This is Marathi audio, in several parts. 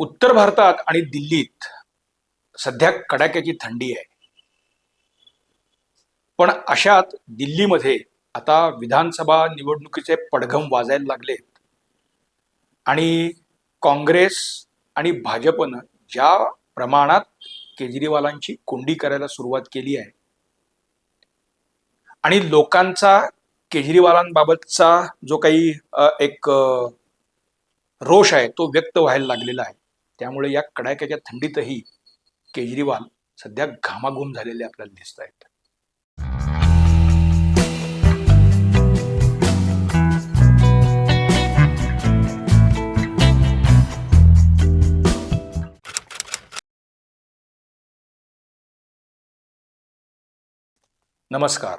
उत्तर भारतात आणि दिल्लीत सध्या कडाक्याची थंडी आहे. पण अशात दिल्लीमध्ये आता विधानसभा निवडणुकीचे पडघम वाजायला लागलेत. आणि काँग्रेस आणि भाजपनं ज्या प्रमाणात केजरीवालांची कोंडी करायला सुरुवात केली आहे आणि लोकांचा केजरीवालांबाबतचा जो काही एक रोष आहे तो व्यक्त व्हायला लागलेला आहे. त्यामुळे या कडाक्याच्या थंडीतही केजरीवाल सध्या घामाघूम झालेले आपल्याला दिसत आहेत नमस्कार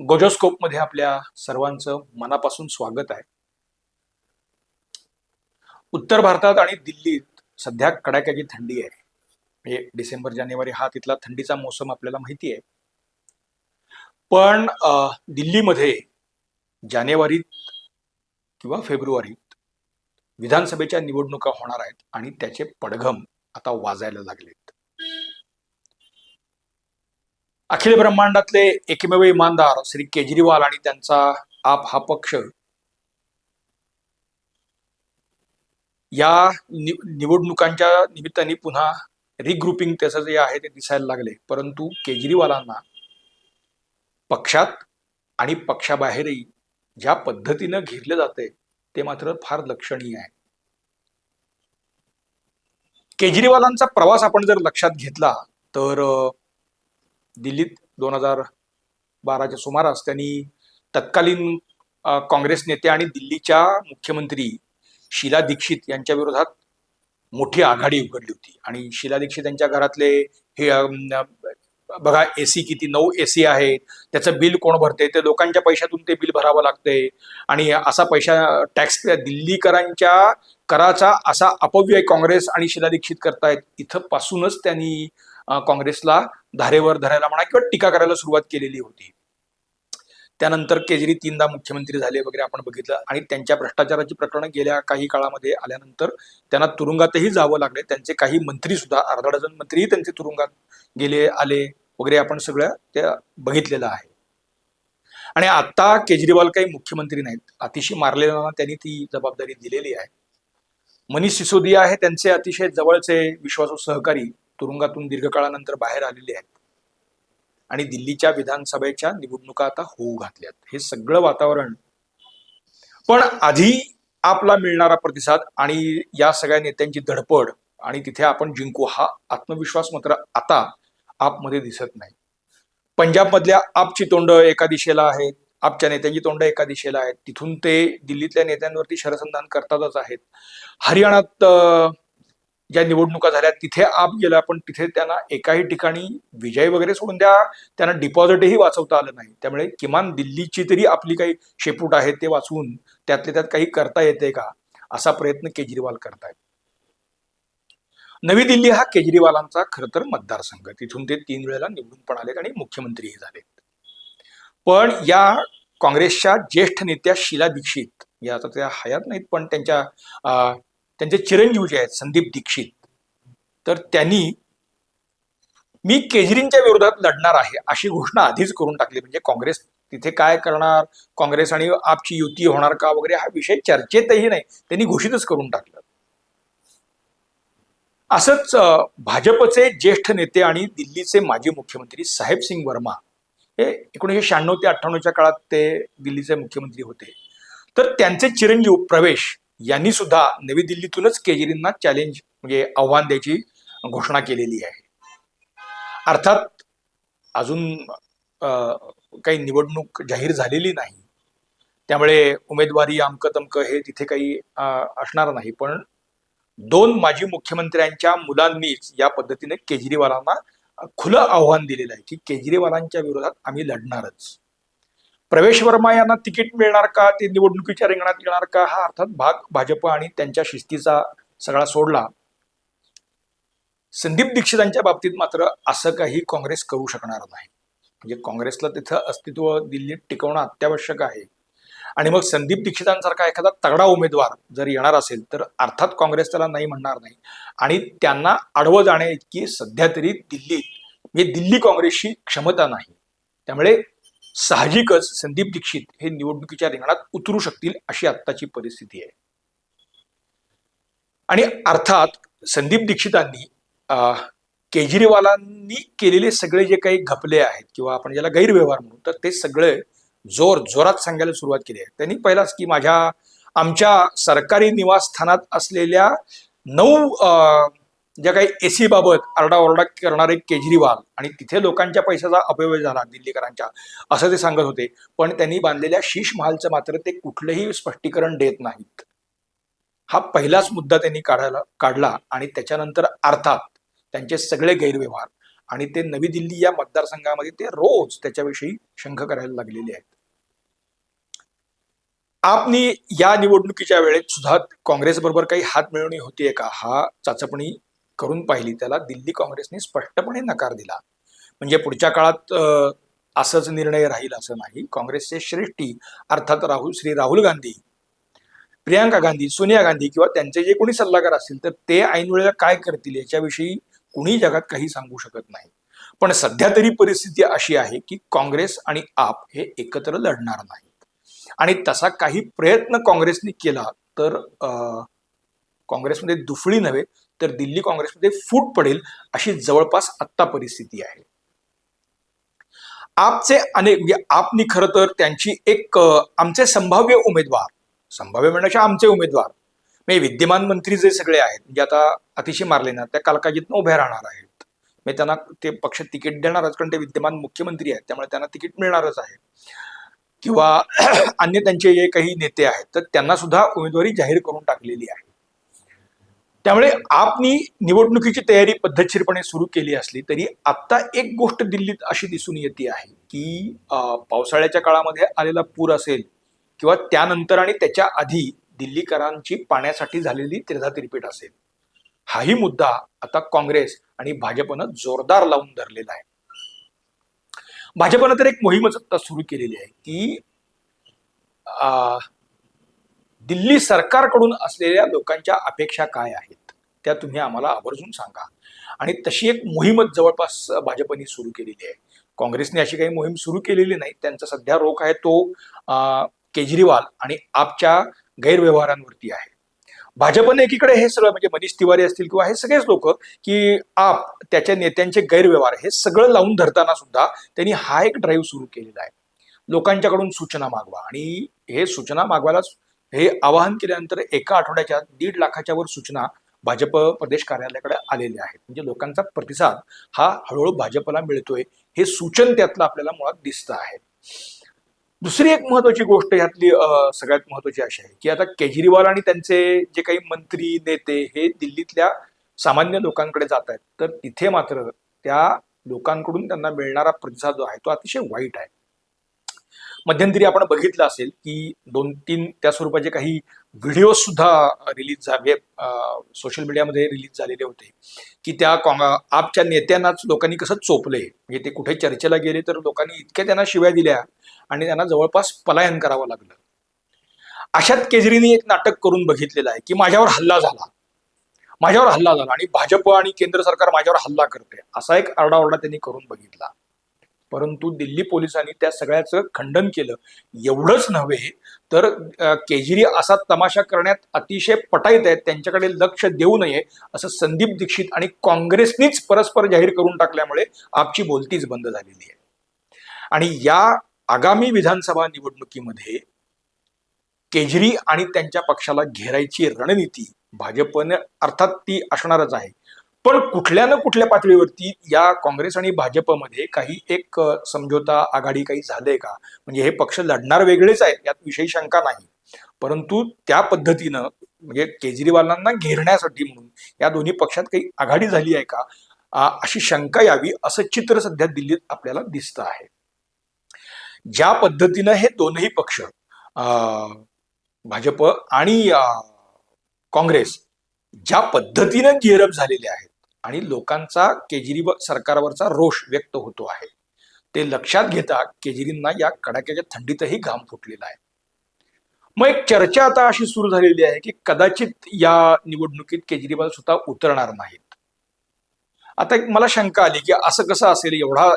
गोजोस्कोपमध्ये आपल्या सर्वांचं मनापासून स्वागत आहे. उत्तर भारतात आणि दिल्लीत सध्या कडाक्याची थंडी आहे. म्हणजे डिसेंबर जानेवारी हा तिथला थंडीचा मोसम आपल्याला माहिती आहे. पण दिल्लीमध्ये जानेवारीत किंवा फेब्रुवारीत विधानसभेच्या निवडणुका होणार आहेत आणि त्याचे पडघम आता वाजायला लागलेत. अखिल ब्रह्मांडातले एकमेव इमानदार श्री केजरीवाल आणि त्यांचा आप हा पक्ष या नि- निवडणुकांच्या निमित्ताने पुन्हा रिग्रुपिंग त्याचं जे आहे ते दिसायला लागले. परंतु केजरीवालांना पक्षात आणि पक्षाबाहेरही ज्या पद्धतीनं घेरलं जाते ते मात्र फार लक्षणीय आहे. केजरीवालांचा प्रवास आपण जर लक्षात घेतला तर दिल्लीत दोन हजार बाराच्या सुमारास त्यांनी तत्कालीन काँग्रेस नेते आणि दिल्लीच्या मुख्यमंत्री शीला दीक्षित यांच्या विरोधात मोठी आघाडी उघडली होती. आणि शीला दीक्षित यांच्या घरातले हे बघा बघा एसी किती नऊ एसी आहेत. त्याचं बिल कोण भरते ते लोकांच्या पैशातून ते बिल भरावं लागते आणि असा पैसा टॅक्स दिल्लीकरांच्या कराचा असा अपव्यय काँग्रेस आणि शीला दीक्षित करतायत. इथं पासूनच त्यांनी काँग्रेसला धारेवर धरायला म्हणा किंवा टीका करायला सुरुवात केलेली होती. त्यानंतर केजरी तीनदा मुख्यमंत्री झाले वगैरे आपण बघितलं. आणि त्यांच्या भ्रष्टाचाराची प्रकरणं गेल्या काही काळामध्ये आल्यानंतर त्यांना तुरुंगातही जावं लागले. त्यांचे काही मंत्री सुद्धा अर्धा डझन मंत्रीही त्यांचे तुरुंगात गेले आले वगैरे आपण सगळं ते बघितलेलं आहे. आणि आता केजरीवाल काही मुख्यमंत्री नाहीत. अतिशय मारलेल्यांना त्यांनी ती जबाबदारी दिलेली आहे. मनीष सिसोदिया हे त्यांचे अतिशय जवळचे विश्वासू सहकारी तुरुंगातून दीर्घकाळानंतर बाहेर आलेले आहेत. आणि दिल्लीच्या विधानसभेच्या निवडणुका आता होऊ घातल्यात. हे सगळं वातावरण. पण आधी आपला मिळणारा प्रतिसाद आणि या सगळ्या नेत्यांची धडपड आणि तिथे आपण जिंकू हा आत्मविश्वास मात्र आता आपमध्ये दिसत नाही. पंजाबमधल्या आपची तोंड एका दिशेला आहेत आपच्या नेत्यांची तोंड एका दिशेला आहेत. तिथून ते दिल्लीतल्या नेत्यांवरती शरसंधान करतातच आहेत. हरियाणात ज्या निवडणुका झाल्या तिथे आप गेला पण तिथे त्यांना एकाही ठिकाणी विजय वगैरे सोडून द्या. त्यांना डिपॉझिटही वाचवता आलं नाही. त्यामुळे किमान दिल्लीची तरी आपली काही शेपूट आहे ते वाचवून त्यातल्या त्यात काही करता येते का? असा प्रयत्न केजरीवाल करतायत. नवी दिल्ली हा केजरीवालांचा खर तर मतदारसंघ. तिथून ते तीन वेळेला निवडून पण आलेत आणि मुख्यमंत्रीही झालेत. पण या काँग्रेसच्या ज्येष्ठ नेत्या शीला दीक्षित या आता त्या हयात नाहीत पण त्यांच्या अं, त्यांचे चिरंजीव जे आहेत संदीप दीक्षित. तर त्यांनी मी केजरींच्या विरोधात लढणार आहे अशी घोषणा आधीच करून टाकली. म्हणजे काँग्रेस तिथे काय करणार? काँग्रेस आणि आपची युती होणार का वगैरे हा विषय चर्चेतही नाही. त्यांनी घोषितच करून टाकलं. असंच भाजपचे ज्येष्ठ नेते आणि दिल्लीचे माजी मुख्यमंत्री साहेब सिंग वर्मा हे एकोणीसशे शहाण्णव ते अठ्ठ्याण्णवच्या काळात ते दिल्लीचे मुख्यमंत्री होते. तर त्यांचे चिरंजीव प्रवेश यांनी सुद्धा नवी दिल्लीतूनच केजरींना चॅलेंज म्हणजे आव्हान द्यायची घोषणा केलेली आहे. अर्थात अजून काही निवडणूक जाहीर झालेली नाही. त्यामुळे उमेदवारी अमकं हे तिथे काही असणार नाही. पण दोन माजी मुख्यमंत्र्यांच्या मुलांनीच या पद्धतीने केजरीवालांना खुलं आव्हान दिलेलं आहे की केजरीवालांच्या विरोधात आम्ही लढणारच. प्रवेश वर्मा यांना तिकीट मिळणार का? ते निवडणुकीच्या रिंगणात येणार का? हा अर्थात भाग भाजप आणि त्यांच्या शिस्तीचा सगळा सोडला. संदीप दीक्षितांच्या बाबतीत मात्र असं काही काँग्रेस करू शकणार नाही. म्हणजे काँग्रेसला तिथं अस्तित्व दिल्लीत टिकवणं अत्यावश्यक आहे. आणि मग संदीप दीक्षितांसारखा एखादा तगडा उमेदवार जर येणार असेल तर अर्थात काँग्रेस त्याला नाही म्हणणार नाही. आणि त्यांना आडवं जाण्या इतकी सध्या तरी दिल्लीत म्हणजे दिल्ली काँग्रेसची क्षमता नाही. त्यामुळे साहजिकच संदीप दीक्षित हे निवडणुकीच्या रिंगणात उतरू शकतील अशी आत्ताची परिस्थिती आहे. आणि अर्थात संदीप दीक्षितांनी केजरीवालांनी केलेले सगळे जे काही घपले आहेत किंवा आपण ज्याला गैरव्यवहार म्हणू तर ते सगळे जोर जोरात सांगायला सुरुवात केली आहे. त्यांनी पहिलाच की माझ्या आमच्या सरकारी निवासस्थानात असलेल्या नऊ ज्या काही एसी बाबत आरडाओरडा करणारे केजरीवाल आणि तिथे लोकांच्या पैशाचा अपव्यय झाला दिल्लीकरांच्या असं ते सांगत होते. पण त्यांनी बांधलेल्या शीश महालचं मात्र ते कुठलंही स्पष्टीकरण देत नाहीत. हा पहिलाच मुद्दा त्यांनी काढायला काढला आणि त्याच्यानंतर अर्थात त्यांचे सगळे गैरव्यवहार आणि ते नवी दिल्ली या मतदारसंघामध्ये ते रोज त्याच्याविषयी शंख करायला लागलेले आहेत. आपनी या निवडणुकीच्या वेळेत सुद्धा काँग्रेस बरोबर काही हात मिळवणी होतीये का? हा चाचपणी करून पाहिली त्याला दिल्ली काँग्रेसने स्पष्टपणे नकार दिला. म्हणजे पुढच्या काळात असाच असंच निर्णय राहील असं नाही. काँग्रेसचे श्रेष्ठी अर्थात राहुल श्री राहुल गांधी प्रियांका गांधी सोनिया गांधी किंवा त्यांचे जे कोणी सल्लागार असतील तर ते ऐनवेळेला काय करतील याच्याविषयी कुणी जगात काही सांगू शकत नाही. पण सध्या तरी परिस्थिती अशी आहे की काँग्रेस आणि आप हे एकत्र लढणार नाहीत. आणि तसा काही प्रयत्न काँग्रेसने केला तर अं, काँग्रेसमध्ये दुफळी नव्हे तर दिल्ली काँग्रेसमध्ये फूट पडेल अशी जवळपास आत्ता परिस्थिती आहे. आपचे अनेक म्हणजे आपनी खरं तर त्यांची एक आमचे संभाव्य उमेदवार संभाव्य म्हणण्याच्या आमचे उमेदवार म्हणजे विद्यमान मंत्री जे सगळे आहेत म्हणजे आता अतिशय मारले ना त्या कालकाजीतनं उभ्या राहणार आहेत. म्हणजे त्यांना ते पक्ष तिकीट देणारच कारण ते विद्यमान मुख्यमंत्री आहेत त्यामुळे त्यांना तिकीट मिळणारच आहे. किंवा अन्य त्यांचे जे काही नेते आहेत तर त्यांना सुद्धा उमेदवारी जाहीर करून टाकलेली आहे. त्यामुळे आपनी निवडणुकीची तयारी पद्धतशीरपणे सुरू केली असली तरी आता एक गोष्ट दिल्लीत अशी दिसून येते आहे की पावसाळ्याच्या काळामध्ये आलेला पूर असेल किंवा त्यानंतर आणि त्याच्या आधी दिल्लीकरांची पाण्यासाठी झालेली त्रिधातिरपीठ असेल हाही मुद्दा आता काँग्रेस आणि भाजपनं जोरदार लावून धरलेला आहे. भाजपनं तर एक मोहीमच आता सुरू केलेली आहे की दिल्ली सरकारकडून असलेल्या लोकांच्या अपेक्षा काय आहेत त्या तुम्ही आम्हाला आवर्जून सांगा. आणि तशी एक मोहीमच जवळपास भाजपने सुरू केलेली आहे. काँग्रेसने अशी काही मोहीम सुरू केलेली नाही. त्यांचा सध्या रोख आहे तो केजरीवाल आणि आपच्या गैरव्यवहारांवरती आहे. भाजपने एकीकडे हे सगळं म्हणजे मनीष तिवारी असतील किंवा हे सगळेच लोक की आप त्याच्या नेत्यांचे गैरव्यवहार हे सगळं लावून धरताना सुद्धा त्यांनी हा एक ड्राईव्ह सुरू केलेला आहे. लोकांच्याकडून सूचना मागवा. आणि हे सूचना मागवायला हे आवाहन केल्यानंतर एका आठवड्याच्या दीड लाखाच्या वर सूचना भाजप प्रदेश कार्यालयाकडे आलेल्या आहेत. म्हणजे लोकांचा प्रतिसाद हा हळूहळू भाजपला मिळतोय हे सूचन त्यातलं आपल्याला मुळात दिसतं आहे. दुसरी एक महत्वाची गोष्ट यातली सगळ्यात महत्वाची अशी आहे की आता केजरीवाल आणि त्यांचे जे काही मंत्री नेते हे दिल्लीतल्या सामान्य लोकांकडे जात आहेत. तर तिथे मात्र त्या लोकांकडून त्यांना मिळणारा प्रतिसाद जो आहे तो अतिशय वाईट आहे. मध्यंतरी आपण बघितलं असेल की दोन तीन त्या स्वरूपाचे काही व्हिडिओ सुद्धा रिलीज झाले सोशल मीडियामध्ये रिलीज झालेले होते. की त्या आपच्या नेत्यांनाच लोकांनी कसं चोपले म्हणजे ते कुठे चर्चेला गेले तर लोकांनी इतक्या त्यांना शिव्या दिल्या आणि त्यांना जवळपास पलायन करावं लागलं. अशात केजरीने एक नाटक करून बघितलेलं आहे की माझ्यावर हल्ला झाला. माझ्यावर हल्ला झाला आणि भाजप आणि केंद्र सरकार माझ्यावर हल्ला करते असा एक आरडाओरडा त्यांनी करून बघितला. परंतु दिल्ली पोलिसांनी त्या सगळ्याचं खंडन केलं. एवढंच नव्हे तर केजरी असा तमाशा करण्यात अतिशय पटाईत आहेत त्यांच्याकडे लक्ष देऊ नये असं संदीप दीक्षित आणि काँग्रेसनीच परस्पर जाहीर करून टाकल्यामुळे आपची बोलतीच बंद झालेली आहे. आणि या आगामी विधानसभा निवडणुकीमध्ये केजरी आणि त्यांच्या पक्षाला घेरायची रणनीती भाजपने अर्थात ती असणारच आहे. पण कुठल्या ना कुठल्या पातळीवरती या काँग्रेस आणि भाजपमध्ये काही एक समझोता आघाडी काही झाले का? म्हणजे हे पक्ष लढणार वेगळेच आहेत यात विषयी शंका नाही. परंतु त्या पद्धतीनं म्हणजे केजरीवालांना घेरण्यासाठी म्हणून या दोन्ही पक्षात काही आघाडी झाली आहे का? अशी शंका यावी असं चित्र सध्या दिल्लीत आपल्याला दिसतं आहे. ज्या पद्धतीनं हे दोनही पक्ष भाजप आणि काँग्रेस ज्या पद्धतीनं गिअरअप झालेले आहेत आणि लोकांचा केजरीवाल सरकारवरचा रोष व्यक्त होतो आहे. ते लक्षात घेता केजरींना या कडाक्याच्या थंडीतही घाम फुटलेला आहे. मग एक चर्चा आता अशी सुरू झालेली आहे की कदाचित या निवडणुकीत केजरीवाल स्वतः उतरणार नाहीत. आता एक मला शंका आली की असं कसं असेल? एवढा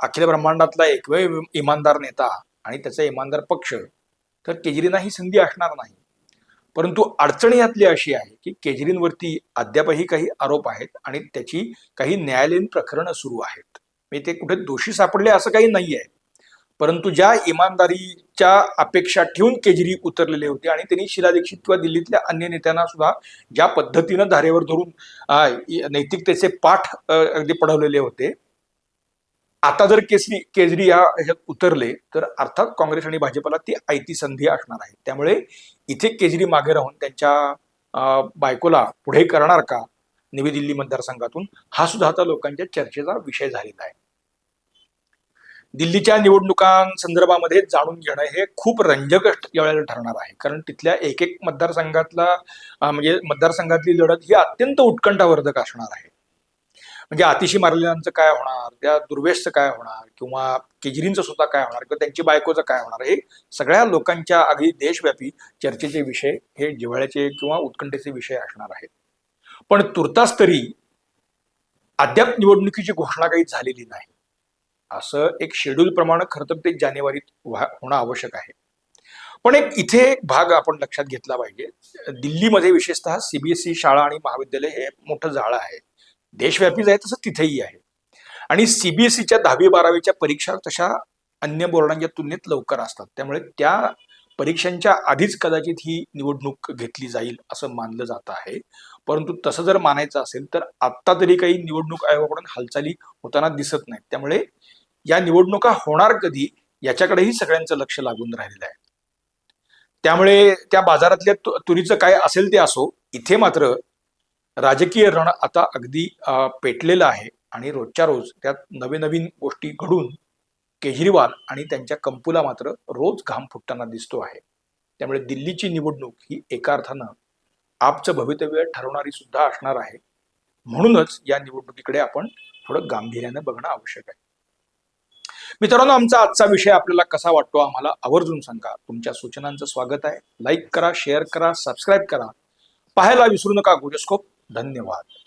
अखिल ब्रह्मांडातला एकमेव इमानदार नेता आणि त्याचा इमानदार पक्ष तर केजरींना ही संधी असणार नाही. परंतु अडचण यातली अशी आहे की केजरींवरती अद्यापही काही आरोप आहेत आणि त्याची काही न्यायालयीन प्रकरणं सुरू आहेत. मी ते कुठे दोषी सापडले असं काही नाही आहे परंतु ज्या इमानदारीच्या अपेक्षा ठेवून केजरी उतरलेले होते आणि त्यांनी शिला दीक्षित किंवा दिल्लीतल्या अन्य नेत्यांना सुद्धा ज्या पद्धतीनं धारेवर धरून नैतिकतेचे पाठ अगदी पढवलेले होते आता जर केसरी केजरी या ह्याच्यात उतरले तर अर्थात काँग्रेस आणि भाजपला ती आयती संधी असणार आहे. त्यामुळे इथे केजरी मागे राहून त्यांच्या बायकोला पुढे करणार का नवी दिल्ली मतदारसंघातून हा सुद्धा आता लोकांच्या चर्चेचा विषय झालेला आहे. दिल्लीच्या निवडणुकांसंदर्भामध्ये जाणून घेणं हे खूप रंजक यावेळेला ठरणार आहे. कारण तिथल्या एक एक मतदारसंघातला म्हणजे मतदारसंघातली लढत ही अत्यंत उत्कंठावर्धक असणार आहे. म्हणजे आतिशी मारलेल्यांचं काय होणार? त्या दुर्वेशचं काय होणार? किंवा केजरींचं सुद्धा काय होणार? किंवा त्यांची बायकोचं काय होणार? हे सगळ्या लोकांच्या अगदी देशव्यापी चर्चेचे विषय हे जिव्हाळ्याचे किंवा उत्कंठेचे विषय असणार आहेत. पण तुर्तास तरी अद्याप निवडणुकीची घोषणा काही झालेली नाही. असं एक शेड्यूल प्रमाणे खरं तर ते जानेवारीत व्हा- होणं आवश्यक आहे. पण एक इथे एक भाग आपण लक्षात घेतला पाहिजे. दिल्लीमध्ये विशेषतः सीबीएसई शाळा आणि महाविद्यालय हे मोठं जाळं आहे. देशव्यापी आहे तसं तिथेही आहे. आणि सीबीएसईच्या दहावी बारावीच्या परीक्षा तशा अन्य बोर्डांच्या तुलनेत लवकर असतात. त्यामुळे त्या परीक्षांच्या आधीच कदाचित ही निवडणूक घेतली जाईल असं मानलं जात आहे. परंतु तसं जर मानायचं असेल तर आत्ता तरी काही निवडणूक आयोगाकडून हालचाली होताना दिसत नाहीत. त्यामुळे या निवडणुका होणार कधी याच्याकडेही सगळ्यांचं लक्ष लागून राहिलेलं आहे. त्यामुळे त्या बाजारातल्या तु- तुरीचं काय असेल ते असो इथे मात्र राजकीय रण आता अगदी पेटलेलं आहे. आणि रोजच्या रोज त्यात नवीन नवीन गोष्टी घडून केजरीवाल आणि त्यांच्या कंपूला मात्र रोज घाम फुटताना दिसतो आहे. त्यामुळे दिल्लीची निवडणूक ही एका अर्थानं आपचं भवितव्य ठरवणारी सुद्धा असणार आहे. म्हणूनच या निवडणुकीकडे आपण थोडं गांभीर्यानं बघणं आवश्यक आहे. मित्रांनो आमचा आजचा विषय आपल्याला कसा वाटतो आम्हाला आवर्जून सांगा. तुमच्या सूचनांचं स्वागत आहे. लाईक करा शेअर करा सबस्क्राईब करा. पाहायला विसरू नका गोजस्कोप. धन्यवाद.